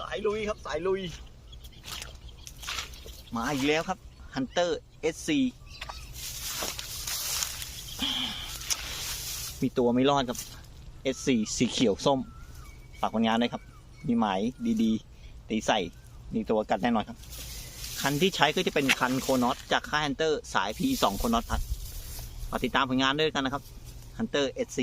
สายลุยครับสายลุย มาอีกแล้วครับ Hunter SC มีตัวไม่รอดครับ SC สีเขียวส้มฝากผลงานด้วยครับ มีหมายดีๆ ตีใส่มีตัวกัดแน่นอนครับ คันที่ใช้ก็จะเป็นคันโคนอตจากค่าย Hunter สาย P2 โคนอตพัดติดตามผลงานด้วยกันนะครับ Hunter SC